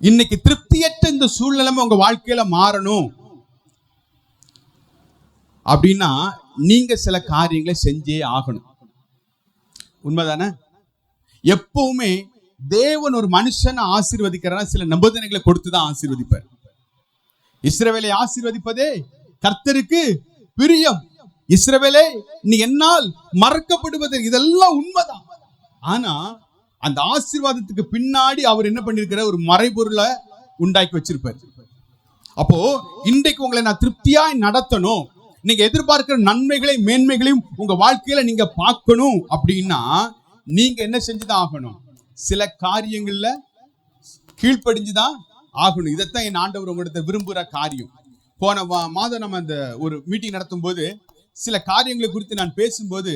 இன்னைக்கு திருப்தியற்ற இந்த சூழ்நிலைமை உங்க வாழ்க்கையில மாறணும். அப்படின்னா நீங்க சில காரியங்களை செஞ்சே ஆகணும். உண்மைதானே? எப்பவுமே தேவன் ஒரு மனுஷனை ஆசீர்வதிக்கிறனா சில நிபந்தனைகளை கொடுத்து தான் ஆசீர்வதிப்பார். இஸ்ரவேலை ஆசீர்வதிப்பதே கர்த்தருக்கு பிரியம். இஸ்ரவேலே நீ என்னால் மறக்கப்படுவது இதெல்லாம் உண்மைதான். ஆனா அந்த ஆசீர்வாதத்துக்கு பின்னாடி அவர் என்ன பண்ணிருக்கிற ஒரு மறைபொருளை உண்டாக்கி வச்சிருப்பார். அப்போ இன்றைக்கு உங்களை நான் திருப்தியாய் நடத்தணும். நீங்க எதிர்பார்க்கிற நன்மைகளையும் மேன்மைகளையும் உங்க வாழ்க்கையில நீங்க பார்க்கணும் அப்படின்னா நீங்க என்ன செஞ்சுதான் ஆகணும்? சில காரியங்கள்ல கீழ்ப்படிஞ்சுதான் ஆகணும். இதைத்தான் என் ஆண்டவர் உங்களிடத்தை விரும்புகிற காரியம். போன மாதம் நம்ம அந்த ஒரு மீட்டிங் நடத்தும் போது சில காரியங்களை குறித்து நான் பேசும்போது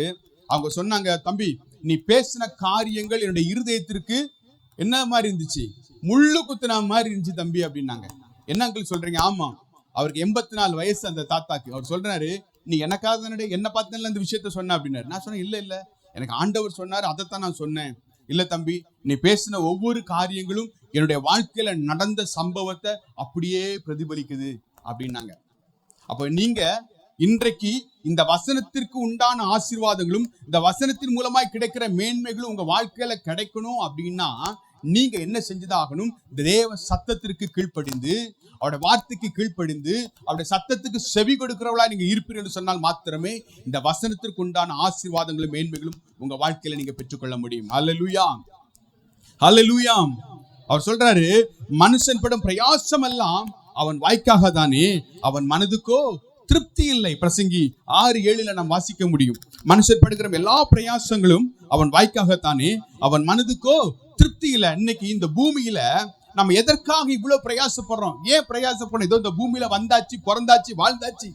அவங்க சொன்னாங்க தம்பி நீ பேசின காரியங்கள் என்னுடைய இருதயத்திற்கு என்ன மாதிரி இருந்துச்சு? முள்ளு குத்துன மாதிரி இருந்துச்சு தம்பி அப்படின்னாங்க. என்ன அங்கிள் சொல்றீங்க? ஆமா. அவருக்கு எண்பத்தி நாலு வயசு அந்த தாத்தாக்கு. அவர் சொல்றாரு நீ எனக்காக தானே என்ன பார்த்தால இந்த விஷயத்த சொன்ன? அப்படின்னாரு. நான் சொன்னேன் இல்ல இல்ல. எனக்கு ஆண்டவர் சொன்னாரு அதைத்தான் நான் சொன்னேன். இல்ல தம்பி நீ பேசின ஒவ்வொரு காரியங்களும் என்னுடைய வாழ்க்கையில நடந்த சம்பவத்தை அப்படியே பிரதிபலிக்குது. அப்படின்னாங்க. அப்ப நீங்க இன்றைக்கு இந்த வசனத்திற்கு உண்டான ஆசீர்வாதங்களும் இந்த வசனத்தின் மூலமாய் கிடைக்கிற மேன்மைகளும் உங்க வாழ்க்கையில கிடைக்கணும் அப்படின்னா நீங்க என்ன செஞ்சதாகணும்? தேவ சத்தத்திற்கு கீழ்ப்படிந்து அவருடைய வார்த்தைக்கு கீழ்ப்படிந்து அவருடைய சத்தத்துக்கு செவி கொடுக்கிறவளா நீங்க இருப்பீர்கள் என்று சொன்னால் மாத்திரமே இந்த வசனத்திற்கு உண்டான ஆசீர்வாதங்களும் மேன்மைகளும் உங்க வாழ்க்கையில நீங்க பெற்றுக்கொள்ள முடியும். அல்லேலூயா அல்லேலூயா அவர் சொல்றாரு மனுஷன் படும் பிரயாசம் எல்லாம் அவன் வாய்க்காக தானே அவன் மனதுக்கோ திருப்தி இல்லை. பிரசங்கி ஆறு ஏழுல நாம் வாசிக்க முடியும். மனுஷர் படுகிற எல்லா பிரயாசங்களும் அவன் வாய்க்காகத்தானே. அவன் மனதுக்கோ திருப்தி இல்லை. இன்னைக்கு இந்த பூமியில நம்ம எதற்காக இவ்வளவு பிரயாசப்படுறோம்? ஏன் பிரயாசப்படுறோம்? ஏதோ இந்த பூமியில வந்தாச்சு பிறந்தாச்சு வாழ்ந்தாச்சு.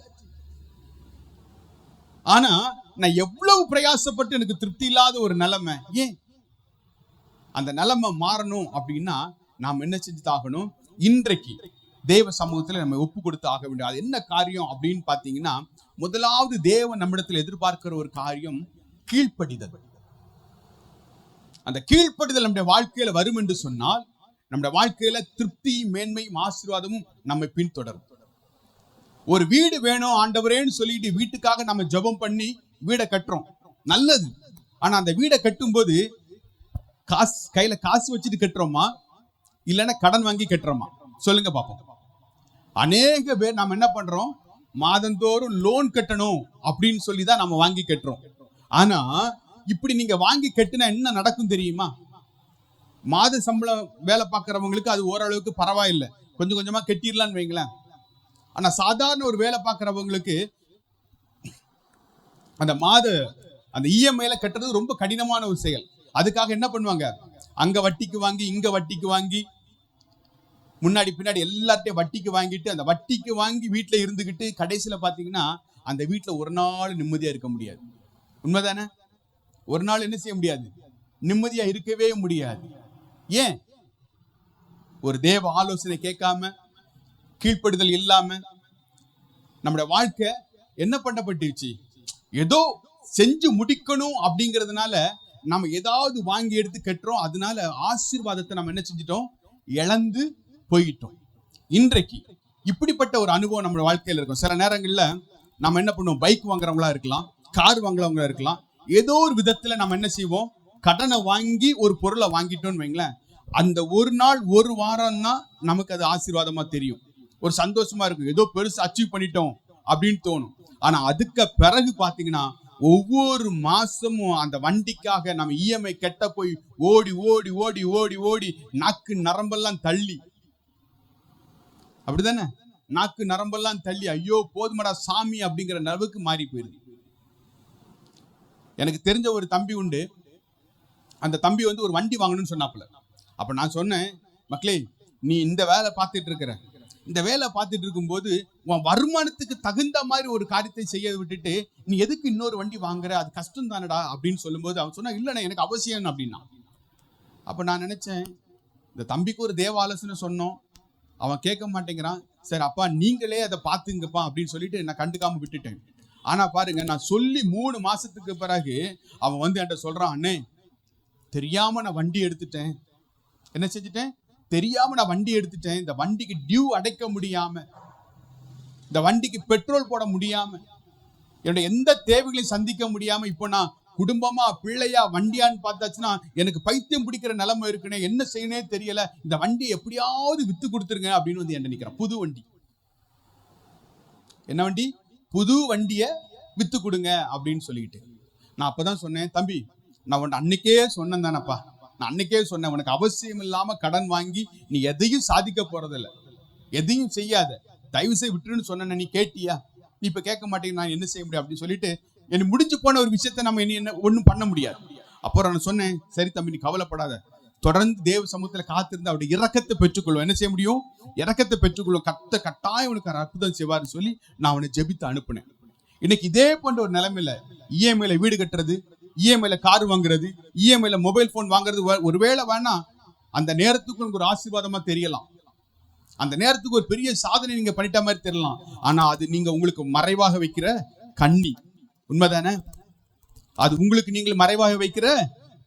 ஆனா நான் எவ்வளவு பிரயாசப்பட்டு எனக்கு திருப்தி இல்லாத ஒரு நிலைமை? ஏன்? அந்த நிலைமை மாறணும் அப்படின்னா நாம் என்ன செஞ்சுதாகணும்? இன்றைக்கு தேவ சமூகத்துல நம்ம ஒப்பு கொடுத்து ஆக வேண்டும். அது என்ன காரியம் அப்படின்னு பார்த்தீங்கன்னா முதலாவது தேவன் நம்மிடத்தில் எதிர்பார்க்கிற ஒரு காரியம் கீழ்ப்படிதல். அந்த கீழ்ப்படிதல் நம்முடைய வாழ்க்கையில வரும் என்று சொன்னால் நம்முடைய வாழ்க்கையில திருப்தி மேன்மையும் ஆசீர்வாதமும் நம்மை பின்தொடரும். ஒரு வீடு வேணும் ஆண்டவரேன்னு சொல்லிட்டு வீட்டுக்காக நம்ம ஜெபம் பண்ணி வீடை கட்டுறோம். நல்லது. ஆனா அந்த வீடை கட்டும்போது காசு கையில காசு வச்சுட்டு கட்டுறோமா? இல்லைன்னா கடன் வாங்கி கட்டுறோமா? சொல்லுங்க பாப்போம். அநேக பேர் நம்ம என்ன பண்றோம்? மாதந்தோறும் லோன் கட்டணும் அப்படின்னு சொல்லி தான் நம்ம வாங்கி கட்டுறோம். ஆனா இப்படி நீங்க வாங்கி கட்டினா என்ன நடக்கும் தெரியுமா? மாத சம்பளம் வேலை பார்க்கறவங்களுக்கு அது ஓரளவுக்கு பரவாயில்லை. கொஞ்சம் கொஞ்சமா கட்டிடலான்னு வைங்களேன். ஆனா சாதாரண ஒரு வேலை பார்க்கறவங்களுக்கு அந்த மாத அந்த இஎம்ஐல கட்டுறது ரொம்ப கடினமான ஒரு செயல். அதுக்காக என்ன பண்ணுவாங்க? அங்க வட்டிக்கு வாங்கி இங்க வட்டிக்கு வாங்கி முன்னாடி பின்னாடி எல்லாத்தையும் வட்டிக்கு வாங்கிட்டு அந்த வட்டிக்கு வாங்கி வீட்டில் இருந்துக்கிட்டு கடைசியில் பார்த்தீங்கன்னா அந்த வீட்டில் ஒரு நாள் நிம்மதியாக இருக்க முடியாது. உண்மைதானே? ஒரு நாள் என்ன செய்ய முடியாது? நிம்மதியாக இருக்கவே முடியாது. ஏன்? ஒரு தேவ ஆலோசனை கேட்காம கீழ்ப்படுதல் இல்லாம நம்முடைய வாழ்க்கை என்ன பண்ணப்பட்டுச்சு? ஏதோ செஞ்சு முடிக்கணும் அப்படிங்கிறதுனால நம்ம ஏதாவது வாங்கி எடுத்து கட்டுறோம். அதனால ஆசீர்வாதத்தை நம்ம என்ன செஞ்சிட்டோம்? இழந்து போயிட்டோம். இன்றைக்கு இப்படிப்பட்ட ஒரு அனுபவம் நம்ம வாழ்க்கையில் இருக்கும். சில நேரங்களில் நம்ம என்ன பண்ணுவோம்? பைக் வாங்குறவங்களா இருக்கலாம் கார் வாங்குறவங்களா இருக்கலாம். ஏதோ ஒரு விதத்தில் நம்ம என்ன செய்வோம்? கடனை வாங்கி ஒரு பொருளை வாங்கிட்டோம்னு வைங்களேன். அந்த ஒரு நாள் ஒரு வாரம் தான் நமக்கு அது ஆசீர்வாதமா தெரியும். ஒரு சந்தோஷமா இருக்கும். ஏதோ பெருசு அச்சீவ் பண்ணிட்டோம் அப்படின்னு தோணும். ஆனா அதுக்கு பிறகு பாத்தீங்கன்னா ஒவ்வொரு மாசமும் அந்த வண்டிக்காக நம்ம இஎம்ஐ கெட்ட போய் ஓடி ஓடி ஓடி ஓடி ஓடி நக்கு நரம்பெல்லாம் தள்ளி அப்படிதானே? நாக்கு நரம்பெல்லாம் தள்ளி ஐயோ போதுமடா சாமி அப்படிங்கிற அளவுக்கு மாறி போயிருது எனக்கு தெரிஞ்ச ஒரு தம்பி உண்டு. அந்த தம்பி வந்து ஒரு வண்டி வாங்கணும்னு சொன்னாப்புல. அப்ப நான் சொன்னேன் மக்களே நீ இந்த வேலை பார்த்துட்டு இருக்கிற. இந்த வேலை பார்த்துட்டு இருக்கும்போது உன் வருமானத்துக்கு தகுந்த மாதிரி ஒரு காரியத்தை செய்ய விட்டுட்டு நீ எதுக்கு இன்னொரு வண்டி வாங்குற? அது கஷ்டம் தானடா? அப்படின்னு சொல்லும்போது அவன் சொன்னா இல்லைண்ணா எனக்கு அவசியம் அப்படின்னா. அப்போ நான் நினைச்சேன் இந்த தம்பிக்கு ஒரு தேவ ஆலோசனை சொன்னோம். அவன் கேட்க மாட்டேங்கிறான். சரி அப்பா நீங்களே அதை பார்த்துங்கப்பா அப்படின்னு சொல்லிட்டு நான் கண்டுக்காம விட்டுட்டேன். ஆனா பாருங்க நான் சொல்லி மூணு மாசத்துக்கு பிறகு அவன் வந்து என்கிட்ட சொல்றான் அண்ணே தெரியாம நான் வண்டி எடுத்துட்டேன். என்ன செஞ்சுட்டேன்? தெரியாம நான் வண்டி எடுத்துட்டேன். இந்த வண்டிக்கு டியூ அடைக்க முடியாம இந்த வண்டிக்கு பெட்ரோல் போட முடியாம என்னோட எந்த தேவைகளையும் சந்திக்க முடியாம இப்போ நான் குடும்பமா பிள்ளையா வண்டியான்னு பார்த்தாச்சுன்னா எனக்கு பைத்தியம் பிடிக்கிற நிலைமை இருக்குனே என்ன செய்யணே தெரியல. இந்த வண்டியை எப்படியாவது வித்து கொடுத்துருங்க அப்படின்னு வந்து என்ன நினைக்கிறேன் புது வண்டி. என்ன வண்டி? புது வண்டியை வித்து கொடுங்க அப்படின்னு சொல்லிட்டு நான் அப்பதான் சொன்னேன் தம்பி நான் உன்னை அன்னைக்கே சொன்னேன் தானப்பா. நான் அன்னைக்கே சொன்னேன் உனக்கு அவசியம் இல்லாம கடன் வாங்கி நீ எதையும் சாதிக்க போறதில்ல. எதையும் செய்யாத. தயவு செய்து விட்டுருன்னு சொன்ன நீ கேட்டியா? நீ இப்ப கேட்க மாட்டேங்க நான் என்ன செய்ய முடியும்? அப்படின்னு சொல்லிட்டு எனக்கு முடிஞ்சு போன ஒரு விஷயத்த நம்ம இனி என்ன ஒன்றும் பண்ண முடியாது. அப்புறம் நான் சொன்னேன் சரி தம்பி நீ கவலைப்படாத. தொடர்ந்து தேவ சமூகத்தில் காத்திருந்து அவருடைய இறக்கத்தை பெற்றுக்கொள்வோம். என்ன செய்ய முடியும்? இறக்கத்தை பெற்றுக்கொள்வோம். கத்த கட்டாயம் உனக்கு அற்புதம் செய்வார்னு சொல்லி நான் அவனை ஜெபித்து அனுப்புனேன். இன்னைக்கு இதே போன்ற ஒரு நிலைமையில இஎம்ஐல வீடு கட்டுறது இஎம்ஐல கார் வாங்குறது இஎம்ஐல மொபைல் போன் வாங்குறது ஒருவேளை வேணா அந்த நேரத்துக்கு உங்களுக்கு ஒரு ஆசீர்வாதமா தெரியலாம். அந்த நேரத்துக்கு ஒரு பெரிய சாதனை நீங்க பண்ணிட்ட மாதிரி தெரியலாம். ஆனா அது நீங்க உங்களுக்கு மறைவாக வைக்கிற கண்ணி. உண்மைதானே? அது உங்களுக்கு நீங்கள் மறைவாக வைக்கிற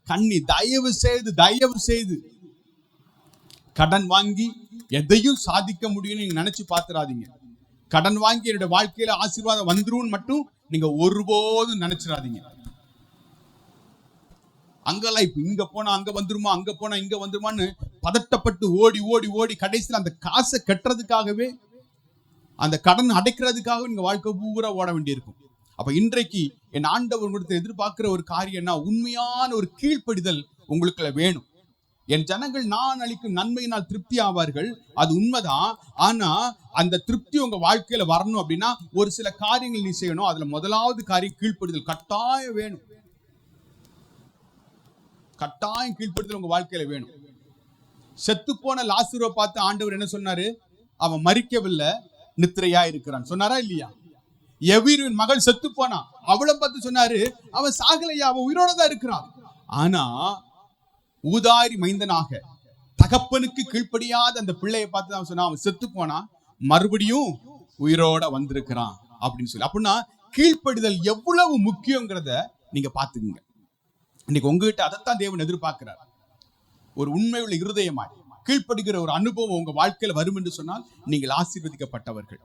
கண்ணி. தயவு செய்து தயவு செய்து. கடன் வாங்கி எதையும் சாதிக்க முடியும்னு நீங்க நினைச்சு பாத்துறாதீங்க கடன் வாங்கி என்னுடைய வாழ்க்கையில ஆசீர்வாதம் வந்துரும்னு மட்டும் நீங்க ஒருபோதும் நினைச்சிடாதீங்க. அங்கெல்லாம் இப்ப இங்க போனா அங்க வந்துருமா அங்க போனா இங்க வந்துருமான்னு பதட்டப்பட்டு ஓடி ஓடி ஓடி கடைசியில் அந்த காசை கட்டுறதுக்காகவே அந்த கடன் அடைக்கிறதுக்காக நீங்க வாழ்க்கை பூரா ஓட வேண்டியிருக்கும். அப்ப இன்றைக்கு என் ஆண்டவர் கொடுத்து எதிர்பார்க்கிற ஒரு காரியம் என்ன? உண்மையான ஒரு கீழ்ப்படிதல் உங்களுக்குள்ள வேணும். என் ஜனங்கள் நான் அளிக்கும் நன்மையினால் திருப்தி ஆவார்கள் அது உண்மைதான் ஆனா அந்த திருப்தி உங்க வாழ்க்கையில வரணும் அப்படின்னா ஒரு சில காரியங்கள் நீ செய்யணும். அதுல முதலாவது காரியம் கீழ்ப்படுதல். கட்டாயம் வேணும். கட்டாயம் கீழ்ப்படுதல் உங்க வாழ்க்கையில வேணும். செத்து போன லாசுருவை பார்த்து ஆண்டவர் என்ன சொன்னாரு? அவன் மறிக்கவில்லை நித்திரையா இருக்கிறான் சொன்னாரா இல்லையா? எவீரின் மகள் செத்து போனான் அவளை பார்த்து சொன்னாரு அவன் சாகலையா? அவன் உயிரோட தான் இருக்கிறான். ஆனா ஊதாரி மைந்தனாக தகப்பனுக்கு கீழ்ப்படியாத அந்த பிள்ளையை பார்த்து அவன் சொன்னான் அவன் செத்து போனான் மறுபடியும் உயிரோட வந்திருக்கிறான். அப்படின்னு சொல்லி. அப்படின்னா கீழ்ப்படிதல் எவ்வளவு முக்கியங்கிறத நீங்க பாத்துக்குங்க இன்னைக்கு உங்ககிட்ட அதைத்தான் தேவன் எதிர்பார்க்கிறார். ஒரு உண்மை உள்ள இருதயமாய் கீழ்ப்படுகிற ஒரு அனுபவம் உங்க வாழ்க்கையில வரும் என்று சொன்னால் நீங்கள் ஆசீர்வதிக்கப்பட்டவர்கள்.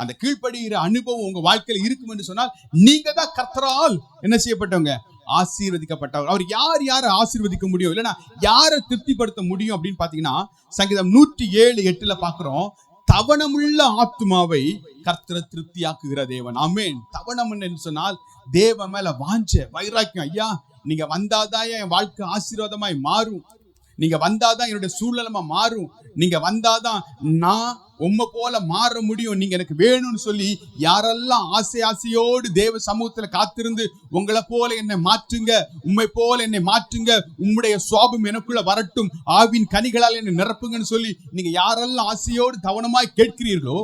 அந்த கீழ்ப்படுகிற அனுபவம் உங்க வாழ்க்கையில இருக்கும் என்று சொன்னால் நீங்க தான் கர்த்தரால் என்ன செய்யப்பட்டவங்க? ஆசீர்வதிக்கப்பட்டவர். அவர் யார் யாரை ஆசீர்வதிக்க முடியும்? இல்லைன்னா யாரை திருப்திப்படுத்த முடியும் அப்படின்னு பாத்தீங்கன்னா சங்கீதம் நூற்றி ஏழு எட்டுல பாக்குறோம் தவணமுள்ள ஆத்மாவை கர்த்தர திருப்தியாக்குகிற தேவன். ஆமென். தவணம் என்று சொன்னால் தேவ மேல வாஞ்ச வைராக்கியம். ஐயா நீங்க வந்தாதான் என் வாழ்க்கை ஆசீர்வாதமாய் மாறும். நீங்க வந்தாதான் என்னுடைய சூழ்நிலைமா மாறும். நீங்க வந்தாதான் நான் உம்மை போல மாற முடியும். நீங்க எனக்கு வேணும்னு சொல்லி யாரெல்லாம் ஆசை ஆசையோடு தேவ சமூகத்துல காத்திருந்து உங்களை போல என்னை மாற்றுங்க உம்மை போல என்னை மாற்றுங்க உம்முடைய சுவாபம் எனக்குள்ள வரட்டும் ஆவின் கனிகளால் என்னை நிரப்புங்கன்னு சொல்லி நீங்க யாரெல்லாம் ஆசையோடு தவனமாய் கேட்கிறீர்களோ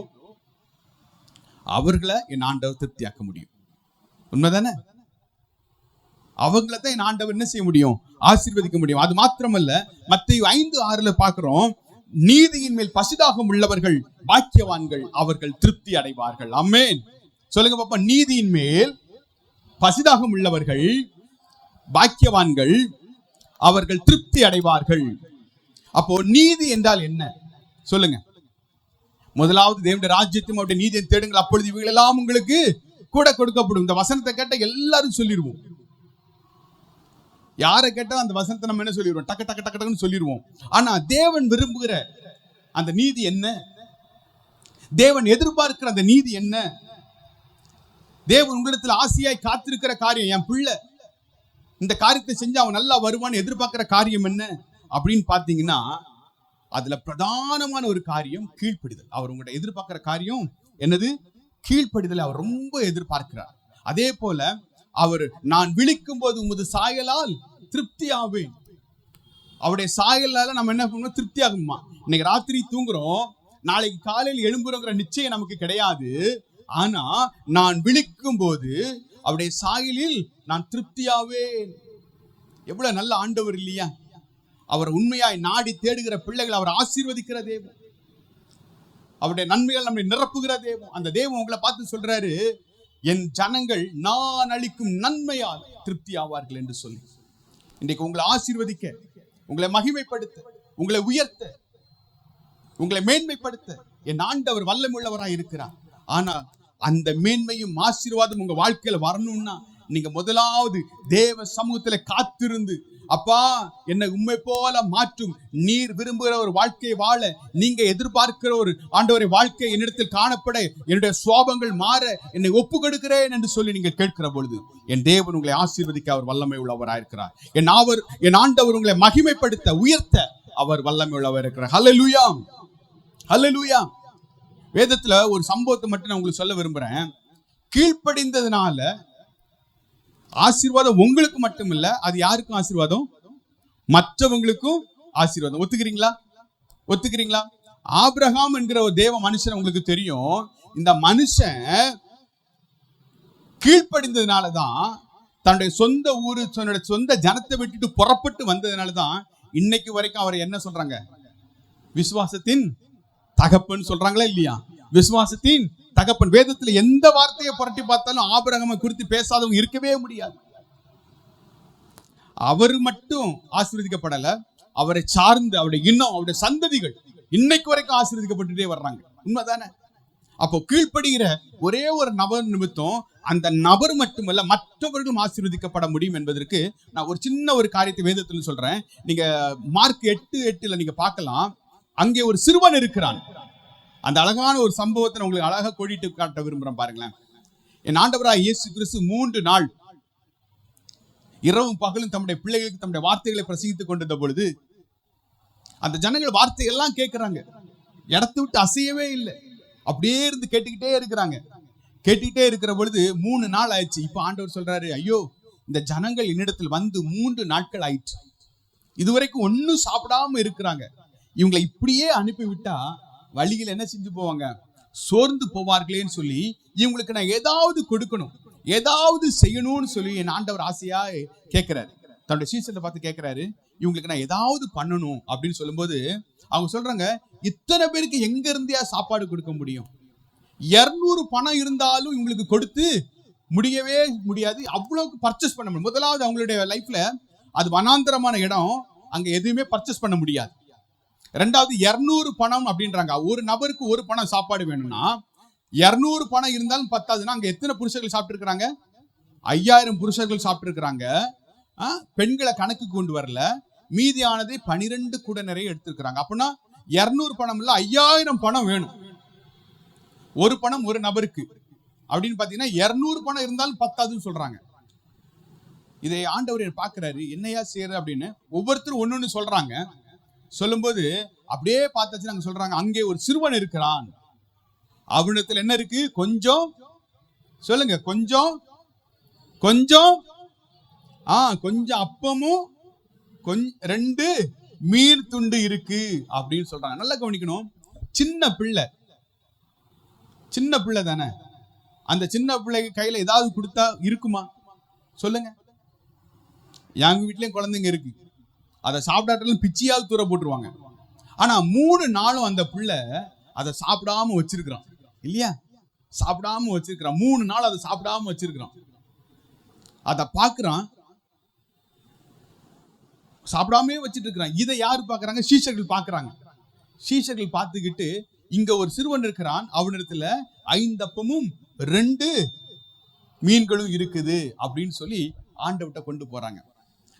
அவர்களை என் ஆண்டவர் திருப்தியாக்க முடியும். உண்மைதானே? அவங்கள தான் என் ஆண்டவர் என்ன செய்ய முடியும்? ஆசீர்வதிக்க முடியும். அது மாத்திரமல்ல மத்திய ஐந்து ஆறுல பாக்குறோம் நீதியின் மேல் பசிதாகம் உள்ளவர்கள் பாக்கியவான்கள் அவர்கள் திருப்தி அடைவார்கள். அம்மேன் சொல்லுங்க பாப்பா நீதியின் மேல் பசிதாகம் உள்ளவர்கள் பாக்கியவான்கள் அவர்கள் திருப்தி அடைவார்கள். அப்போ நீதி என்றால் என்ன? சொல்லுங்க. முதலாவது தேவனுடைய ராஜ்யத்தையும் அவருடைய நீதியை தேடுங்கள். அப்பொழுது இவைகளெல்லாம் உங்களுக்கு கூட கொடுக்கப்படும். இந்த வசனத்தை கேட்ட எல்லாரும் சொல்லிடுவோம். யாரை கேட்டால் அந்த வசனத்தை நம்ம என்ன சொல்லிடுவோம்? டக்கு டக்கு டக்கு டக்குன்னு சொல்லிடுவோம். ஆனா தேவன் விரும்புகிற அந்த நீதி என்ன? தேவன் எதிர்பார்க்கிற அந்த நீதி என்ன? தேவன் உங்களிடத்தில் ஆசையாய் காத்திருக்கிற காரியம் என் பிள்ளை இந்த காரியத்தை செஞ்சு அவன் நல்லா வருவான்னு எதிர்பார்க்கிற காரியம் என்ன? அப்படின்னு பார்த்தீங்கன்னா அதுல பிரதானமான ஒரு காரியம் கீழ்ப்படிதல். அவர் உங்கள்ட்ட எதிர்பார்க்கிற காரியம் என்னது? கீழ்ப்படிதலை அவர் ரொம்ப எதிர்பார்க்கிறார். அதே போல அவர் நான் விழிக்கும் போது உமது சாயலால் திருப்தியாவேன். அவருடைய சாயலால நம்ம என்ன பண்ணுவோம்? திருப்தி ஆகுமா இன்னைக்கு ராத்திரி தூங்குறோம். நாளைக்கு காலையில் எழும்புறோங்கிற நிச்சயம் நமக்கு கிடையாது. ஆனா நான் விழிக்கும் போது அவருடைய சாயலில் நான் திருப்தியாவேன். எவ்வளவு நல்ல ஆண்டவர் இல்லையா? அவர் உண்மையாய் நாடி தேடுகிற பிள்ளைகள் அவர் ஆசீர்வதிக்கிற தேவன். அவருடைய நன்மைகள் நம்மை நிரப்புகிற தேவம் அந்த தேவம் உங்களை பார்த்து சொல்றாரு என் ஜனங்கள் நான் அளிக்கும் நன்மையால் திருப்தி ஆவார்கள் என்று சொல்லி. இன்றைக்கு உங்களை ஆசீர்வதிக்க உங்களை மகிமைப்படுத்த உங்களை உயர்த்த உங்களை மேன்மைப்படுத்த என் ஆண்டவர் வல்லமுள்ளவராக இருக்கிறார். ஆனா அந்த மேன்மையும் ஆசீர்வாதம் உங்க வாழ்க்கையில வரணும்னா நீங்க முதலாவது தேவ சமூகத்துல காத்திருந்து அப்பா என்னை உண்மை போல மாற்றும். நீர் விரும்புகிற ஒரு வாழ்க்கையை வாழ நீங்க எதிர்பார்க்கிற ஒரு ஆண்டவரை வாழ்க்கை என்னிடத்தில் காணப்பட என்னுடைய சுவாபங்கள் மாற என்னை ஒப்பு கொடுக்கிறேன் என்று சொல்லி நீங்கள் கேட்கிற பொழுது என் தேவன் உங்களை ஆசீர்வதிக்க அவர் வல்லமை உள்ளவராயிருக்கிறார் என் அவர் என் ஆண்டவர் உங்களை மகிமைப்படுத்த உயர்த்த அவர் வல்லமை உள்ளவர் இருக்கிறார். ஹalleluya லூயா வேதத்துல ஒரு சம்பவத்தை மட்டும் நான் உங்களுக்கு சொல்ல விரும்புறேன். கீழ்ப்படிந்ததுனால ஆசீர்வாதம் உங்களுக்கு மட்டும் இல்ல அது யாருக்கும் ஆசீர்வாதம்? மற்றவங்களுக்கும் ஆசீர்வாதம். ஒத்துக்கிறீங்களா? ஒத்துக்கிறீங்களா? ஆபிரகாம் என்கிற ஒரு தேவ மனுஷன் உங்களுக்கு தெரியும். இந்த மனுஷன் கீழ்ப்படிந்ததுனால தான் தன்னுடைய சொந்த ஊரு தன்னுடைய சொந்த ஜனத்தை விட்டுட்டு புறப்பட்டு வந்ததுனால தான் இன்னைக்கு வரைக்கும் அவர் என்ன சொல்றாங்க? விசுவாசத்தின் தகப்புன்னு சொல்றாங்களா இல்லையா? விசுவாசத்தின் தகப்பன். வேதத்துல எந்த வார்த்தையை புரட்டி பார்த்தாலும் ஆபரகமை குறித்து பேசாதவங்க இருக்கவே முடியாது. அவர் மட்டும் ஆசீர்வதிக்கப்படல அவரை சார்ந்து அவருடைய இன்னும் அவருடைய சந்ததிகள் இன்னைக்கு வரைக்கும் ஆசீர்வதிக்கப்பட்டுட்டே வர்றாங்க. உண்மைதானே? அப்போ கீழ்ப்படுகிற ஒரே ஒரு நபர் நிமித்தம் அந்த நபர் மட்டுமல்ல மற்றவர்களும் ஆசீர்வதிக்கப்பட முடியும் என்பதற்கு நான் ஒரு சின்ன ஒரு காரியத்தை வேதத்தில் சொல்றேன். நீங்க மார்க் எட்டு எட்டுல நீங்க பார்க்கலாம். அங்கே ஒரு சிறுவன் இருக்கிறான். அந்த அழகான ஒரு சம்பவத்தை நான் உங்களுக்கு அழகா கோடிட்டு காட்ட விரும்புறேன் பாருங்களேன். என் ஆண்டவராய் இயேசு கிறிஸ்து மூன்று நாள் இரவும் பகலும் தம்முடைய பிள்ளைகளுக்கு தம்முடைய வார்த்தைகளை பிரசங்கித்துக் கொண்டிருந்த பொழுது அந்த ஜனங்கள் வார்த்தையெல்லாம் கேட்கிறாங்க இடத்தை விட்டு அசையவே இல்லை. அப்படியே இருந்து கேட்டுக்கிட்டே இருக்கிறாங்க. கேட்டுக்கிட்டே இருக்கிற பொழுது மூணு நாள் ஆயிடுச்சு. இப்போ ஆண்டவர் சொல்றாரு ஐயோ இந்த ஜனங்கள் என்னிடத்தில் வந்து மூன்று நாட்கள் ஆயிடுச்சு இதுவரைக்கும் ஒன்றும் சாப்பிடாம இருக்கிறாங்க. இவங்களை இப்படியே அனுப்பி விட்டா வழியில் என்ன செஞ்சு போவாங்க? சோர்ந்து போவார்களேன்னு சொல்லி இவங்களுக்கு நான் ஏதாவது கொடுக்கணும். ஏதாவது செய்யணும்னு சொல்லி என் ஆண்டவர் ஆசையா கேட்கிறாரு. தன்னுடைய சீசனை பார்த்து கேட்கிறாரு இவங்களுக்கு நான் ஏதாவது பண்ணணும். அப்படின்னு சொல்லும்போது அவங்க சொல்றாங்க இத்தனை பேருக்கு எங்க இருந்தியா சாப்பாடு கொடுக்க முடியும்? இரநூறு பணம் இருந்தாலும் இவங்களுக்கு கொடுத்து முடியவே முடியாது. அவ்வளவுக்கு பர்ச்சேஸ் பண்ண முடியும். முதலாவது அவங்களுடைய லைஃப்ல அது வனாந்தரமான இடம். அங்க எதுவுமே பர்ச்சேஸ் பண்ண முடியாது. ரெண்டாவது இருநூறு பணம் அப்படின்றாங்க. ஒரு நபருக்கு ஒரு பணம் சாப்பாடு வேணும்னா இருநூறு பணம் இருந்தாலும் பத்தாதுன்னா அங்க எத்தனை புருஷர்கள் சாப்பிட்டு ஐயாயிரம் புருஷர்கள் சாப்பிட்டு பெண்களை கணக்கு கொண்டு வரல. மீதியானதை பனிரெண்டு கூட நிறைய எடுத்திருக்கிறாங்க. அப்படின்னா இருநூறு பணம் இல்லை ஐயாயிரம் பணம் வேணும். ஒரு பணம் ஒரு நபருக்கு. அப்படின்னு பாத்தீங்கன்னா இருநூறு பணம் இருந்தாலும் பத்தாதுன்னு சொல்றாங்க. இதை ஆண்டவர் பார்க்கிறாரு என்னையா செய்யறது அப்படின்னு. ஒவ்வொருத்தரும் ஒன்னொன்னு சொல்றாங்க. சொல்லும்போது அப்படியே பார்த்தாச்சு நாங்க சொல்றாங்க அங்கே ஒரு சிறுவன் இருக்கிறான். அவனிடத்துல என்ன இருக்கு? கொஞ்சம் சொல்லுங்க கொஞ்சம் கொஞ்சம் ஆ கொஞ்சம் அப்பமும் கொஞ்ச ரெண்டு மீன் துண்டு இருக்கு அப்படின்னு சொல்றாங்க. நல்லா கவனிக்கணும். சின்ன பிள்ளை. சின்ன பிள்ளை தானே. அந்த சின்ன பிள்ளைக்கு கையில ஏதாவது கொடுத்தா இருக்குமா? சொல்லுங்க. எங்க வீட்லயும் குழந்தைங்க இருக்கு. அதை சாப்பிடாட்டாலும் பிச்சியாவது தூர போட்டுருவாங்க. ஆனா மூணு நாளும் அந்த பிள்ளை அதை சாப்பிடாம வச்சிருக்கிறான். இல்லையா? சாப்பிடாம வச்சிருக்கிறான். மூணு நாள் அதை சாப்பிடாம வச்சிருக்கிறான். அதை பார்க்குறான். சாப்பிடாமே வச்சிட்டு இருக்கிறான் இதை யாரு பார்க்குறாங்க? சீஷர்கள் பார்க்குறாங்க. சீஷர்கள் பார்த்துக்கிட்டு இங்க ஒரு சிறுவன் இருக்கிறான். அவனிடத்துல ஐந்தப்பமும் ரெண்டு மீன்களும் இருக்குது அப்படின்னு சொல்லி ஆண்டவட்ட கொண்டு போறாங்க.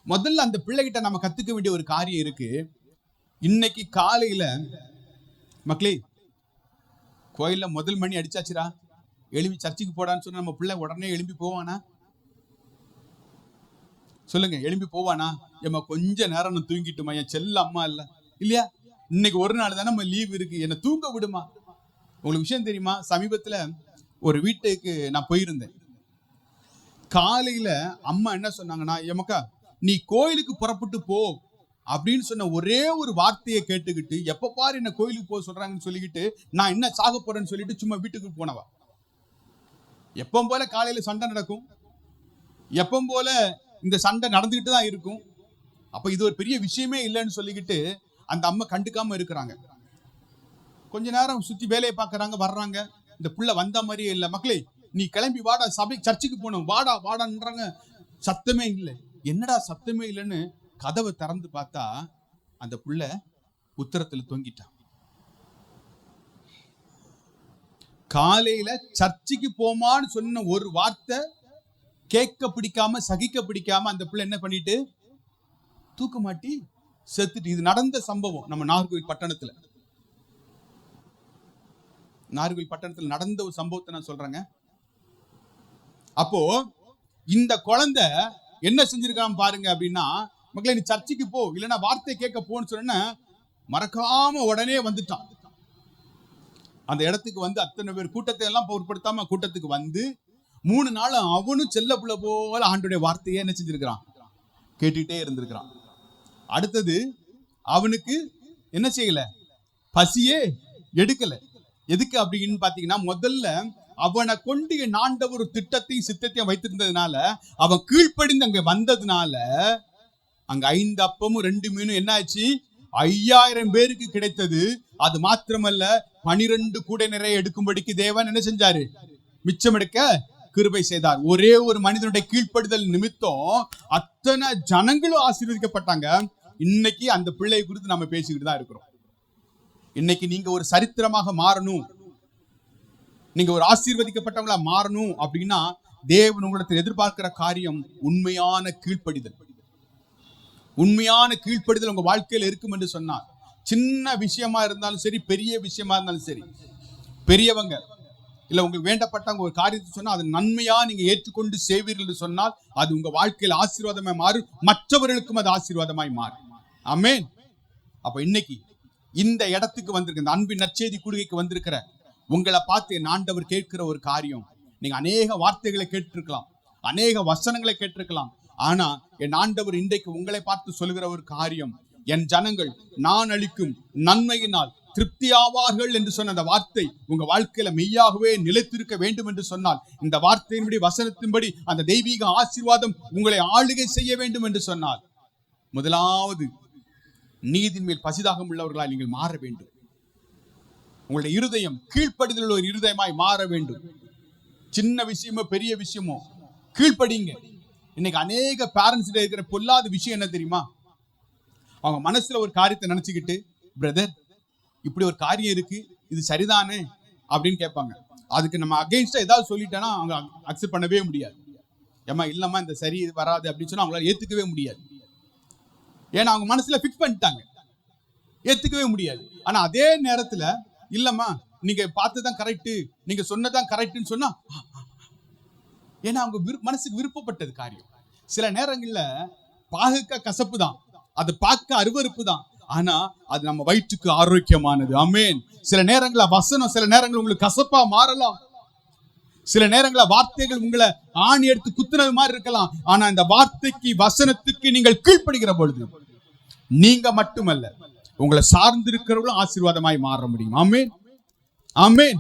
முதல்ல அந்த பிள்ளைகிட்ட நம்ம கத்துக்க வேண்டிய ஒரு காரியம் இருக்கு. இன்னைக்கு காலையில மக்களே கோயில்ல முதல் மணி அடிச்சாச்சுரா எழுப்பி சர்ச்சுக்கு போடான்னு சொன்னா நம்ம பிள்ளை உடனே எழும்பி போவானா? சொல்லுங்க எழும்பி போவானா? எம்மா கொஞ்ச நேரம் நான் தூங்கிட்டுமா? என் செல்ல அம்மா இல்ல. இல்லையா? இன்னைக்கு ஒரு நாள் தானே நம்ம லீவ் இருக்கு. என்னை தூங்க விடுமா? உங்களுக்கு விஷயம் தெரியுமா? சமீபத்துல ஒரு வீட்டுக்கு நான் போயிருந்தேன். காலையில அம்மா என்ன சொன்னாங்கன்னா எமக்கா நீ கோயிலுக்கு புறப்பட்டு போ அப்படின்னு சொன்ன ஒரே ஒரு வார்த்தையை கேட்டுக்கிட்டு எப்ப பாரு என்ன கோயிலுக்கு போக சொல்றாங்கன்னு சொல்லிக்கிட்டு நான் என்ன சாக போறேன்னு சொல்லிட்டு சும்மா வீட்டுக்கு போனவா. எப்பவும் போல காலையில சண்டை நடக்கும். எப்பவும் போல இந்த சண்டை நடந்துகிட்டு தான் இருக்கும். அப்ப இது ஒரு பெரிய விஷயமே இல்லைன்னு சொல்லிக்கிட்டு அந்த அம்மா கண்டுக்காம இருக்கிறாங்க. கொஞ்ச நேரம் சுத்தி வேலையை பார்க்கறாங்க வர்றாங்க. இந்த புள்ள வந்த மாதிரியே இல்லை. மக்களே நீ கிளம்பி வாடா சபை சர்ச்சுக்கு போகணும். வாடா வாடான்றாங்க. சத்தமே இல்லை. என்னடா சத்தமே இல்லைன்னு கதவை திறந்து பார்த்தா அந்த புள்ள உத்தரத்துல தொங்கிட்டான் காலையில சர்ச்சுக்கு போமான்னு சொன்ன ஒரு வார்த்தை கேட்க பிடிக்காம சகிக்க பிடிக்காம அந்த பிள்ளை என்ன பண்ணிட்டு? தூக்க மாட்டி செத்துட்டு. இது நடந்த சம்பவம் நம்ம நாகர்கோவில் பட்டணத்துல. நாகர்கோவில் பட்டணத்துல நடந்த ஒரு சம்பவத்தை நான் சொல்றேங்க. அப்போ இந்த குழந்தை என்ன செஞ்சிருக்கான் பாருங்க அப்படின்னா மக்களை நீ சர்ச்சைக்கு போ. இல்லைன்னா வார்த்தை கேட்க போன்னு சொன்ன மறக்காம உடனே வந்துட்டான். அந்த இடத்துக்கு வந்து அத்தனை பேர் கூட்டத்தை எல்லாம் பொருட்படுத்தாம கூட்டத்துக்கு வந்து மூணு நாள் அவனும் செல்ல புள்ள போல ஆண்டுடைய வார்த்தையை என்ன செஞ்சிருக்கிறான்? கேட்டுக்கிட்டே இருந்திருக்கிறான். அடுத்தது அவனுக்கு என்ன செய்யல? பசியே எடுக்கல. எதுக்கு அப்படின்னு பாத்தீங்கன்னா முதல்ல அவனை கொண்டு என் ஆண்டவர் ஒரு திட்டத்தையும் சித்தத்தையும் வைத்திருந்ததுனால அவன் கீழ்ப்படிந்து அங்க வந்ததுனால அங்க ஐந்து அப்பமும் ரெண்டு மீனும் என்ன ஆச்சு ஐயாயிரம் பேருக்கு கிடைத்தது. அது மாத்திரமல்ல பனிரெண்டு கூடை நிறைய எடுக்கும்படிக்கு தேவன் என்ன செஞ்சாரு? மிச்சம் எடுக்க கிருபை செய்தார். ஒரே ஒரு மனிதனுடைய கீழ்ப்படுதல் நிமித்தம் அத்தனை ஜனங்களும் ஆசீர்வதிக்கப்பட்டாங்க. இன்னைக்கு அந்த பிள்ளை குறித்து நம்ம பேசிக்கிட்டு தான் இருக்கிறோம். இன்னைக்கு நீங்க ஒரு சரித்திரமாக மாறணும். நீங்க ஒரு ஆசீர்வதிக்கப்பட்டவங்களா மாறணும் அப்படின்னா தேவன் உங்களிடத்தில் எதிர்பார்க்கிற காரியம் உண்மையான கீழ்ப்படிதல். உண்மையான கீழ்ப்படிதல் உங்க வாழ்க்கையில இருக்கும் என்று சொன்னார். சின்ன விஷயமா இருந்தாலும் சரி பெரிய விஷயமா இருந்தாலும் சரி. பெரியவங்க இல்ல உங்களுக்கு வேண்டப்பட்டவங்க ஒரு காரியத்தை சொன்னா அது நன்மையா நீங்க ஏற்றுக்கொண்டு செய்வீர்கள் என்று சொன்னால் அது உங்க வாழ்க்கையில் ஆசீர்வாதமாய் மாறும். மற்றவர்களுக்கும் அது ஆசீர்வாதமாய் மாறும். ஆமேன். அப்ப இன்னைக்கு இந்த இடத்துக்கு வந்திருக்க இந்த அன்பின் நற்செய்தி குடுகைக்கு வந்திருக்கிற உங்களை பார்த்து என் ஆண்டவர் கேட்கிற ஒரு காரியம். நீங்க அநேக வார்த்தைகளை கேட்டிருக்கலாம். அநேக வசனங்களை கேட்டிருக்கலாம். ஆனா என் ஆண்டவர் இன்றைக்கு உங்களை பார்த்து சொல்லுகிற ஒரு காரியம் என் ஜனங்கள் நான் அளிக்கும் நன்மையினால் திருப்தியாவார்கள் என்று சொன்ன அந்த வார்த்தை உங்க வாழ்க்கையில மெய்யாகவே நிலைத்திருக்க வேண்டும் என்று சொன்னால் இந்த வார்த்தையின்படி வசனத்தின்படி அந்த தெய்வீக ஆசீர்வாதம் உங்களை ஆளுகை செய்ய வேண்டும் என்று சொன்னால் முதலாவது நீதின் மேல் பசிதாகம் உள்ளவர்களால் நீங்கள் மாற வேண்டும். உங்களுடைய இருதயம் கீழ்ப்படிதல் ஒரு இருதயமாய் மாற வேண்டும். சின்ன விஷயமோ பெரிய விஷயமோ கீழ்ப்படிங்க. இன்னைக்கு அநேக பேரண்ட்ஸ் இருக்கிற பொல்லாத விஷயம் என்ன தெரியுமா? அவங்க மனசுல ஒரு காரியத்தை நினைச்சுக்கிட்டு பிரதர் இப்படி ஒரு காரியம் இருக்கு இது சரிதானே? அப்படின்னு கேட்பாங்க. அதுக்கு நம்ம அகைன்ஸ்டா ஏதாவது சொல்லிட்டோன்னா அவங்க அக்செப்ட் பண்ணவே முடியாது. ஏமா இல்லம்மா இந்த சரி இது வராது அப்படின்னு சொன்னா அவங்களால ஏத்துக்கவே முடியாது. ஏன்னா அவங்க மனசுல ஃபிக்ஸ் பண்ணிட்டாங்க. ஏத்துக்கவே முடியாது. ஆனா அதே நேரத்துல இல்லம்மா நீங்க பார்த்ததுதான் கரெக்டு நீங்க சொன்னதான் கரெக்டுன்னு சொன்னா ஏன்னா அவங்க விரு- மனசுக்கு விருப்பப்பட்டது காரியம். சில நேரங்கள்ல பாகுக்க கசப்பு தான் அது பார்க்க அருவறுப்பு தான் ஆனா அது நம்ம வயிற்றுக்கு ஆரோக்கியமானது. அமேன் சில நேரங்கள வசனம் சில நேரங்கள் உங்களுக்கு கசப்பா மாறலாம். சில நேரங்கள வார்த்தைகள் உங்களை ஆணி எடுத்து குத்துனது மாதிரி இருக்கலாம் ஆனா இந்த வார்த்தைக்கு வசனத்துக்கு நீங்கள் கீழ்ப்படுகிற பொழுது நீங்க மட்டுமல்ல உங்களை சார்ந்திருக்கிறவங்களும் ஆசீர்வாதமாய் மாற முடியும். ஆமேன். ஆமேன்.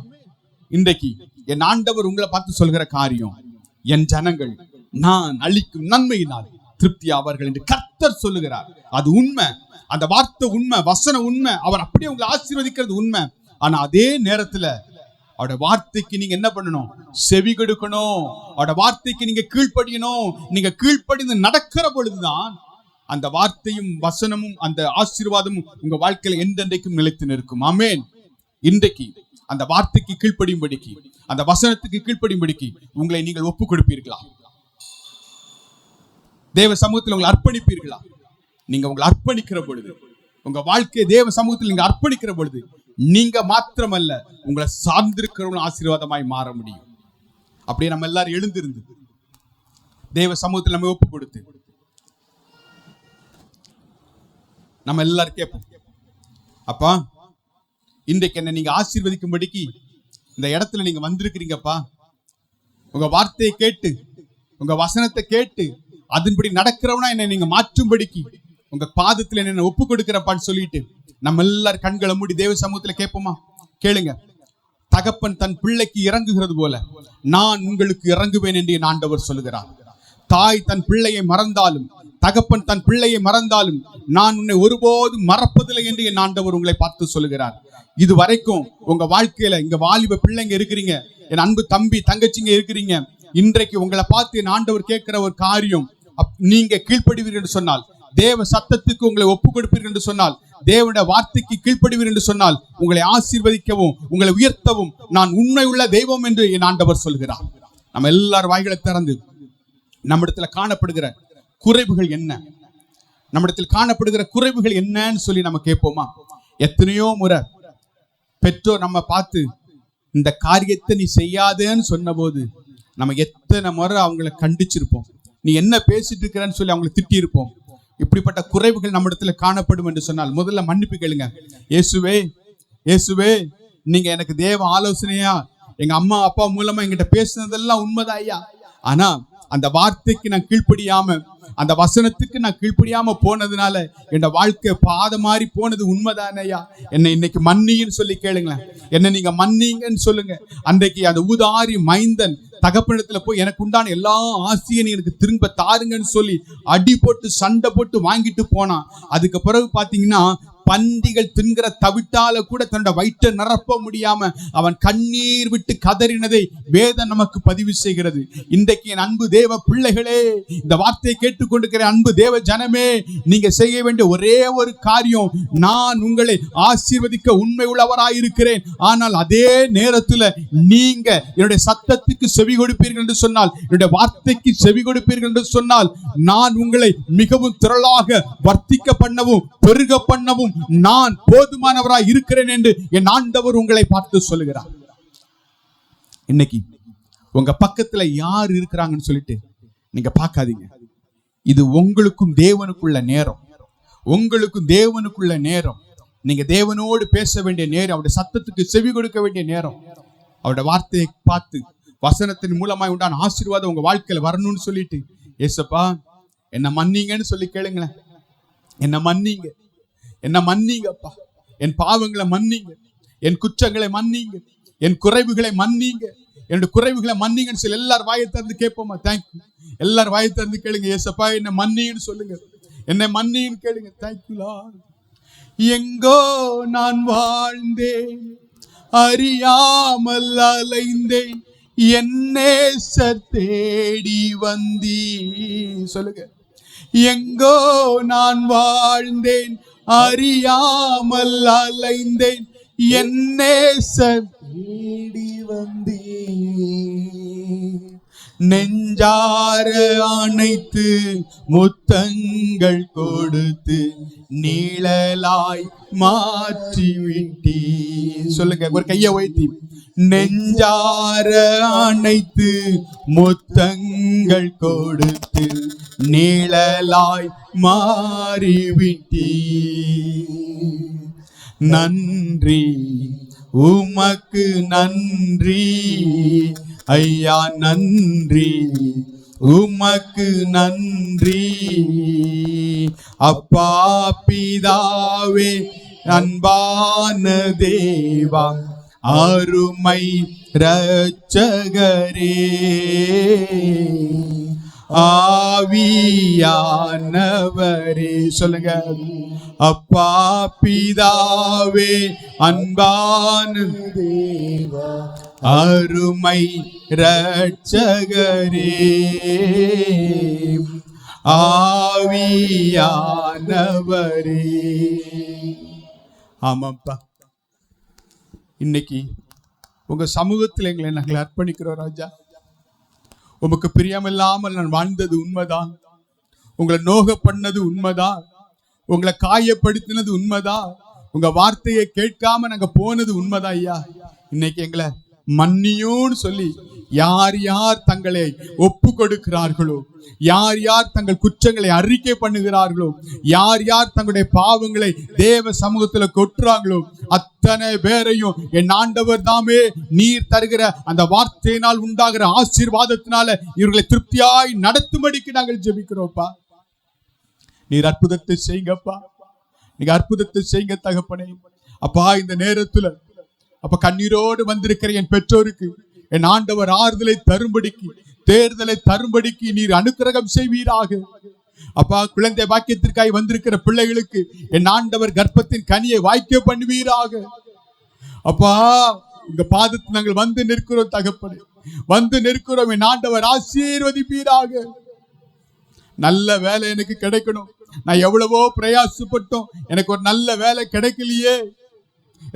இன்றைக்கு என் ஆண்டவர் உங்களை பார்த்து சொல்கிற காரியம் என் ஜனங்கள் நான் அளிக்கும் நன்மையினால் திருப்தி அவர்கள் என்று கர்த்தர் சொல்லுகிறார். அது உண்மை. அந்த வார்த்தை உண்மை வசன உண்மை. அவர் அப்படியே உங்களை ஆசீர்வதிக்கிறது உண்மை. ஆனா அதே நேரத்துல அவட வார்த்தைக்கு நீங்க என்ன பண்ணணும்? செவி கொடுக்கணும். அவட வார்த்தைக்கு நீங்க கீழ்ப்படியணும். நீங்க கீழ்ப்படிந்து நடக்கிற பொழுதுதான் அந்த வார்த்தையும் வசனமும் அந்த ஆசீர்வாதமும் உங்க வாழ்க்கையில எந்தெந்தைக்கும் நிலைத்து நிற்கும். ஆமென். இன்றைக்கு அந்த வார்த்தைக்கு கீழ்ப்படியும்படிக்கு அந்த வசனத்துக்கு கீழ்ப்படியும்படிக்கு உங்களை நீங்கள் ஒப்பு கொடுப்பீர்களா? தேவ சமூகத்தில் உங்களை அர்ப்பணிப்பீர்களா? நீங்க உங்களை அர்ப்பணிக்கிற பொழுது உங்க வாழ்க்கையை தேவ சமூகத்தில் நீங்க அர்ப்பணிக்கிற பொழுது நீங்க மாத்திரமல்ல உங்களை சார்ந்திருக்கிறவங்க ஆசீர்வாதமாய் மாற முடியும். அப்படியே நம்ம எல்லாரும் எழுந்திருந்து தேவ சமூகத்தில் நம்ம ஒப்பு கொடுத்து நம்ம எல்லாரும் கேட்போம். அப்பா இன்றைக்கு என்ன நீங்க ஆசீர்வதிக்கும்படிக்கு இந்த இடத்துல நீங்க வந்திருக்கிறீங்கப்பா. உங்க வார்த்தையை கேட்டு உங்க வசனத்தை கேட்டு அதன்படி நடக்கிறவனா என்னை நீங்க மாற்றும்படிக்கு உங்க பாதத்துல என்ன ஒப்பு கொடுக்கிறப்பான்னு சொல்லிட்டு நம்ம எல்லாரும் கண்களை மூடி தேவ சமூகத்துல கேட்போமா? கேளுங்க. தகப்பன் தன் பிள்ளைக்கு இறங்குகிறது போல நான் உங்களுக்கு இறங்குவேன் என்று என் ஆண்டவர் சொல்லுகிறார். தாய் தன் பிள்ளையை மறந்தாலும் தகப்பன் தன் பிள்ளையை மறந்தாலும் நான் உன்னை ஒருபோதும் மறப்பதில்லை என்று என் ஆண்டவர் உங்களை பார்த்து சொல்லுகிறார். இது வரைக்கும் உங்க வாழ்க்கையில இங்க வாலிப பிள்ளைங்க இருக்கிறீங்க என் அன்பு தம்பி தங்கச்சிங்க இருக்கிறீங்க இன்றைக்கு உங்களை பார்த்து என் ஆண்டவர் கேட்கிற ஒரு காரியம் அப்- நீங்க கீழ்ப்படுவீர்கள் என்று சொன்னால் தேவ சத்தத்துக்கு உங்களை ஒப்பு கொடுப்பீர்கள் என்று சொன்னால் தேவனுடைய வார்த்தைக்கு கீழ்ப்படுவீர் என்று சொன்னால் உங்களை ஆசீர்வதிக்கவும் உங்களை உயர்த்தவும் நான் உண்மை உள்ள தெய்வம் என்று என் ஆண்டவர் சொல்கிறார். நம்ம எல்லாரும் வாய்களை திறந்து நம்மிடத்துல காணப்படுகிற குறைவுகள் என்ன? நம்மிடத்தில் காணப்படுகிற குறைவுகள் என்னன்னு சொல்லி நம்ம கேட்போமா? எத்தனையோ முறை பெற்றோர் நம்ம பார்த்து இந்த காரியத்தை நீ செய்யாதேன்னு சொன்னபோது நம்ம எத்தனை முறை அவங்கள கண்டிச்சிருப்போம். நீ என்ன பேசிட்டு இருக்கிறன்னு சொல்லி அவங்களை திட்டியிருப்போம். இப்படிப்பட்ட குறைவுகள் நம்மிடத்துல காணப்படும் என்று சொன்னால் முதல்ல மன்னிப்பு கேளுங்க. இயேசுவே இயேசுவே நீங்க எனக்கு தேவ ஆலோசனையா எங்க அம்மா அப்பா மூலமா என்கிட்ட பேசுனதெல்லாம் உண்மைதான் ஐயா ஆனா அந்த வார்த்தைக்கு நான் கீழ்ப்படியாம அந்த வசனத்துக்கு நான் கீழ்ப்படியாம போனதுனால என் வாழ்க்கை பாத மாறி போனது உண்மைதானேயா என்னை இன்னைக்கு மன்னின்னு சொல்லி கேளுங்களேன். என்ன நீங்க மன்னிங்கன்னு சொல்லுங்க. அன்றைக்கு அந்த ஊதாரி மைந்தன் தகப்பனத்துல போய் எனக்கு உண்டான எல்லா ஆசையும் எனக்கு திரும்ப தாருங்கன்னு சொல்லி அடி போட்டு சண்டை போட்டு வாங்கிட்டு போனான். அதுக்கு பிறகு பாத்தீங்கன்னா பன்றிகள் தின்கிற தவிட்டால கூட தன்னோட வயிற்றை நிரப்ப முடியாம அவன் கண்ணீர் விட்டு கதறினதை வேதம் நமக்கு பதிவு செய்கிறது. இன்றைக்கு என் அன்பு தேவ பிள்ளைகளே இந்த வார்த்தையை கேட்டுக்கொண்டிருக்கிற அன்பு தேவ ஜனமே நீங்க செய்ய வேண்டிய ஒரே ஒரு காரியம் நான் உங்களை ஆசீர்வதிக்க உண்மை உள்ளவராயிருக்கிறேன் ஆனால் அதே நேரத்துல நீங்க என்னுடைய சத்தத்துக்கு செவி கொடுப்பீர்கள் என்று சொன்னால் என்னுடைய வார்த்தைக்கு செவி கொடுப்பீர்கள் என்று சொன்னால் நான் உங்களை மிகவும் திரளாக வர்த்திக்க பண்ணவும் பெருக பண்ணவும் நான் போதுமானவராய் இருக்கிறேன் என்று என் ஆண்டவர் உங்களை பார்த்து சொல்லுகிறார். இன்னைக்கு உங்க பக்கத்துல யார் இருக்கிறாங்கன்னு சொல்லிட்டு நீங்க பார்க்காதீங்க. இது உங்களுக்கும் தேவனுக்குள்ள நேரம். உங்களுக்கும் தேவனுக்குள்ள நேரம். நீங்க தேவனோடு பேச வேண்டிய நேரம் அவருடைய சத்தத்துக்கு செவி கொடுக்க வேண்டிய நேரம். அவருடைய வார்த்தையை பார்த்து வசனத்தின் மூலமாய் உண்டான ஆசீர்வாதம் உங்க வாழ்க்கையில வரணும்னு சொல்லிட்டு ஏசப்பா என்ன மன்னிங்கன்னு சொல்லி கேளுங்களேன். என்ன மன்னிங்க. என்ன மன்னிங்கப்பா. என் பாவங்களை மன்னிங்க. என் குற்றங்களை மன்னிங்க. என் குறைவுகளை மன்னிங்க. என்னோட குறைவுகளை மன்னிங்கன்னு சொல்லி எல்லாரும் வாயை திறந்து கேட்போமா? தேங்க்யூ எல்லாரும் வாயை திறந்து கேளுங்க. ஏசப்பா என்ன மன்னின்னு சொல்லுங்க. என்னை மன்னின்னு கேளுங்க. தேங்க்யூலா எங்கோ நான் வாழ்ந்தேன். அறியாமல் அலைந்தேன். என்னே தேடி வந்தீ சொல்லுங்க. எங்கோ நான் வாழ்ந்தேன். அறியாமல் அலைந்தேன். என்னே தேடி வந்தீ நெஞ்சார அணைத்து முத்தங்கள் கொடுத்து நீழலாய் மாற்றி விட்டி சொல்லுங்க ஒரு கைய வைத்தி நெஞ்சார அணைத்து முத்தங்கள் கொடுத்து நீழலாய் மாறிவிட்டி நன்றி உமக்கு நன்றி. ஐயா நன்றி உமக்கு நன்றி. அப்பா பிதாவே அன்பான தேவா அருமை ரச்சகரே ஆவியானவரே சொல்லுங்க. அப்பா பிதாவே அன்பான தேவா அருமை ரட்சகரே ஆவியானவரே. ஆமாப்பா. இன்னைக்கு உங்க சமூகத்தில் எங்களை நாங்கள் அர்ப்பணிக்கிறோம் ராஜா. உமக்கு பிரியமில்லாமல் நான் வாழ்ந்தது உண்மைதான் உங்களை நோக பண்ணது உண்மைதான் உங்களை காயப்படுத்தினது உண்மைதான் உங்க வார்த்தையை கேட்காம நாங்க போனது உண்மைதான் ஐயா? இன்னைக்கு எங்களை மன்னியோன்னு சொல்லி யார் யார் தங்களை ஒப்பு கொடுக்கிறார்களோ யார் யார் தங்கள் குற்றங்களை அறிக்கை பண்ணுகிறார்களோ யார் யார் தங்களுடைய பாவங்களை தேவ சமூகத்துல கொட்டுறாங்களோ அத்தனை பேரையும் என் ஆண்டவர் தாமே நீர் தருகிற அந்த வார்த்தையினால் உண்டாகிற ஆசீர்வாதத்தினால இவர்களை திருப்தியாய் நடத்தும்படிக்கு நாங்கள் ஜெபிக்கிறோம்ப்பா. நீர் அற்புதத்தை செய்யுங்கப்பா. நீங்க அற்புதத்தை செய்யுங்க தகப்பனே. அப்பா இந்த நேரத்துல அப்ப கண்ணீரோடு வந்திருக்கிற என் பெற்றோருக்கு என் ஆண்டவர் ஆறுதலை தரும்படிக்கு தேர்தலை தரும்படிக்கு நீர் அனுக்கிரகம் செய்வீராக. அப்பா குழந்தை வாக்கியத்திற்காய் வந்திருக்கிற பிள்ளைகளுக்கு என் ஆண்டவர் கர்ப்பத்தின் கனியை வாய்க்க பண்ணுவீராக. அப்பா உங்க பாதத்தில் நாங்கள் வந்து நிற்கிறோம் தகப்பனே. வந்து நிற்கிறோம் என் ஆண்டவர் ஆசீர்வதிப்பீராக. நல்ல வேலை எனக்கு கிடைக்கணும். நான் எவ்வளவோ பிரயாசப்பட்டோம். எனக்கு ஒரு நல்ல வேலை கிடைக்கலையே.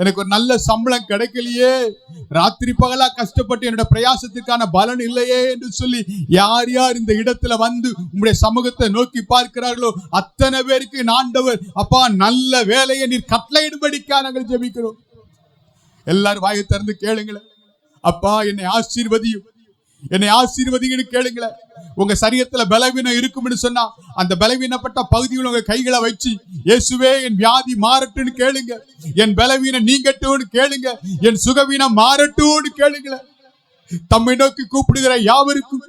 எனக்கு ஒரு நல்ல சம்பளம் கிடைக்கலையே. ராத்திரி பகலா கஷ்டப்பட்டு என்னோட பிரயாசத்துக்கான பலன் இல்லையே என்று சொல்லி யார் யார் இந்த இடத்துல வந்து உங்களுடைய சமூகத்தை நோக்கி பார்க்கிறார்களோ அத்தனை பேருக்கு நாண்டவர் அப்பா நல்ல வேலையை நீர் கட்டளையிடும்படிக்கா நாங்கள் ஜெபிக்கிறோம். எல்லாரும் வாயை திறந்து கேளுங்களேன். அப்பா என்னை ஆசீர்வதியும். என்னை ஆசீர்வதிங்கன்னு கேளுங்களேன். உங்க சரீரத்துல பலவீனம் இருக்கும்னு சொன்னா அந்த பலவீனப்பட்ட பகுதியில் உங்க கைகளை வச்சு இயேசுவே என் வியாதி மாறட்டும்னு கேளுங்க. என் பலவீனம் நீங்கட்டும்னு கேளுங்க. என் சுகவீனம் மாறட்டும்னு கேளுங்களேன். தம்மை நோக்கி கூப்பிடுகிற யாவருக்கும்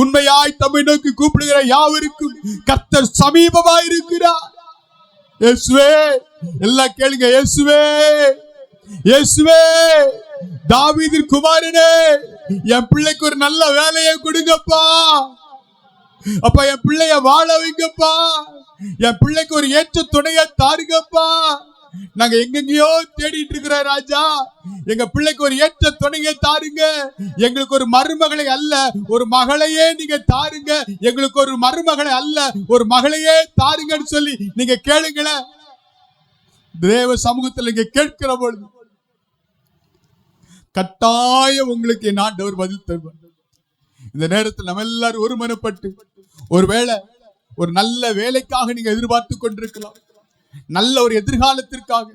உண்மையாய் தம்மை நோக்கி கூப்பிடுகிற யாவருக்கும் கர்த்தர் சமீபமா இருக்கிறார். இயேசுவே எல்லாம் கேளுங்க. இயேசுவே இயேசுவே தாவீதின் குமாரனே என் பிள்ளைக்கு ஒரு நல்ல வேலையை கொடுங்கப்பா. அப்பா என் பிள்ளைய வாழ வைங்கப்பா. என் பிள்ளைக்கு ஒரு ஏற்ற துணைய தாருங்கப்பா. நாங்க எங்கெங்கயோ தேடிட்டு இருக்கிற ராஜா. எங்க பிள்ளைக்கு ஒரு ஏற்ற துணையை தாருங்க. எங்களுக்கு ஒரு மருமகளை அல்ல ஒரு மகளையே நீங்க தாருங்க. எங்களுக்கு ஒரு மருமகளை அல்ல ஒரு மகளையே தாருங்கன்னு சொல்லி நீங்க கேளுங்களேன். தேவ சமூகத்தில் நீங்க கேட்கிற பொழுது கட்டாயம் உங்களுக்கு என் ஆண்டவர் பதில் தருவார். இந்த நேரத்தில் நம்ம எல்லாரும் ஒருமனப்பட்டு ஒருவேளை ஒரு நல்ல வேலைக்காக நீங்க எதிர்பார்த்து கொண்டிருக்கலாம். நல்ல ஒரு எதிர்காலத்திற்காக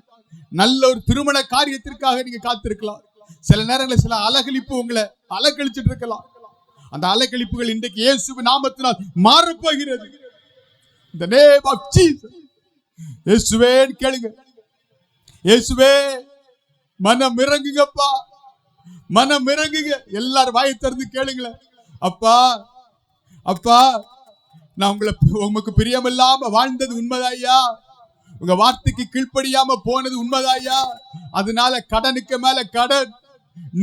நல்ல ஒரு திருமண காரியத்திற்காக நீங்க காத்திருக்கலாம். சில நேரங்களில் சில அலகழிப்பு உங்களை அலக்கழிச்சிட்டு இருக்கலாம். அந்த அலக்கழிப்புகள் இன்றைக்கு இயேசு நாமத்தினால் மாறப்போகிறது. இந்த நேம் ஆஃப் ஜீசஸ் இயேசுவேன்னு கேளுங்க. இயேசுவே மனம் இறங்குங்கப்பா. மனம் இறங்குங்க. எல்லாரும் வாயை திறந்து கேளுங்களேன் அப்பா அப்பா நான் உங்களை உமக்கு பிரியமில்லாம வாழ்ந்தது உண்மைதாய்யா. உங்க வார்த்தைக்கு கீழ்ப்படியாம போனது உண்மைதாய்யா. அதனால கடனுக்கு மேல கடன்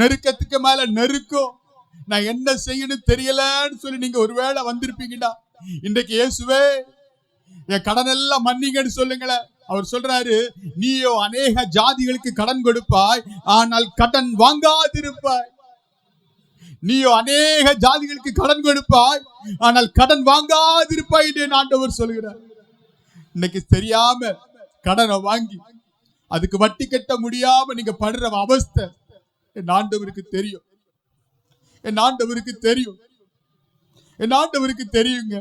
நெருக்கத்துக்கு மேல நெருக்கம். நான் என்ன செய்யணும் தெரியலன்னு சொல்லி நீங்க ஒருவேளை வந்திருப்பீங்கடா. இன்றைக்கு இயேசுவே என் கடன் எல்லாம் மன்னிங்கன்னு சொல்லுங்களேன். அவர் சொல்றாரு நீயோ அநேக ஜாதிகளுக்கு கடன் கொடுப்பாய் ஆனால் கடன் வாங்காதிருப்பாய். நீயோ அநேக ஜாதிகளுக்கு கடன் கொடுப்பாய் ஆனால் கடன் வாங்காதிருப்பாய் என்று ஆண்டவர் சொல்கிறார். இன்னைக்கு தெரியாம கடனை வாங்கி அதுக்கு வட்டி கட்ட முடியாம நீங்க படுற அவஸ்தை என் ஆண்டவருக்கு தெரியும். என் ஆண்டவருக்கு தெரியும். என் ஆண்டவருக்கு தெரியுங்க.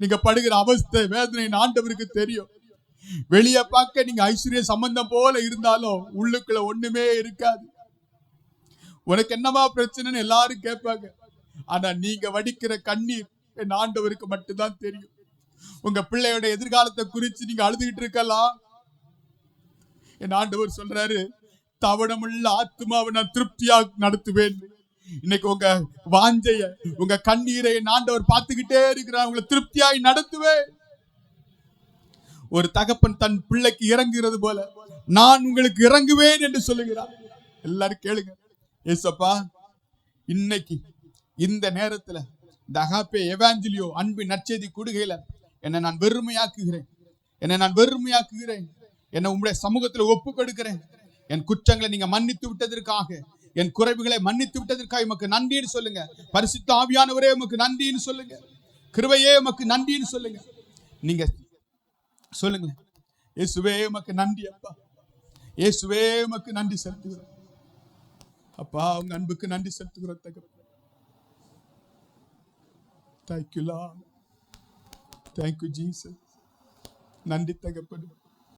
நீங்க படுகிற அவஸ்தை வேதனை என் ஆண்டவருக்கு தெரியும். வெளியே பார்க்க நீங்க ஐஸ்வர்ய சம்பந்தம் போல இருந்தாலும் உள்ளுக்குள்ள ஒண்ணுமே இருக்காது. உனக்கு என்னமா பிரச்சனைன்னு எல்லாரும் கேட்பாங்க. ஆனா நீங்க வடிக்கிற கண்ணீர் என் ஆண்டவருக்கு மட்டும்தான் தெரியும். உங்க பிள்ளையோட எதிர்காலத்தை குறித்து நீங்க அழுதுகிட்டு இருக்கலாம். என் ஆண்டவர் சொல்றாரு தவணமுள்ள ஆத்மாவை நான் திருப்தியா நடத்துவேன். இன்னைக்கு உங்க வாஞ்சைய உங்க கண்ணீரை என் ஆண்டவர் பார்த்துக்கிட்டே இருக்கிறார். உங்களை திருப்தியாய் நடத்துவேன். ஒரு தகப்பன் தன் பிள்ளைக்கு இறங்குகிறது போல நான் உங்களுக்கு இறங்குவேன் என்று சொல்லுகிறார். எல்லாரும் கேளுங்க. ஏசப்பா இன்னைக்கு இந்த நேரத்துல இந்த அகாப்பே எவாஞ்சலியோ அன்பின் நற்செய்தி கொடுகையில என்னை நான் வெறுமையாக்குகிறேன். என்னை நான் வெறுமையாக்குகிறேன். என்னை உங்களுடைய சமூகத்துல ஒப்பு கொடுக்கிறேன். என் குற்றங்களை நீங்க மன்னித்து விட்டதற்காக என் குறைவுகளை மன்னித்து விட்டதற்காக உமக்கு நன்றின்னு சொல்லுங்க. பரிசுத்த ஆவியானவரே உமக்கு நன்றின்னு சொல்லுங்க. கிருபையே உமக்கு நன்றின்னு சொல்லுங்க. நீங்க சொல்லுங்க. இயேசுவே உமக்கு நன்றி அப்பா. இயேசுவே உமக்கு நன்றி செலுத்துகிறோம். அப்பா உங்க அன்புக்கு நன்றி செலுத்துகிறோம் தகவல் தேங்க்யூ லா தேங்க்யூ ஜீசஸ் நன்றி தகப்படு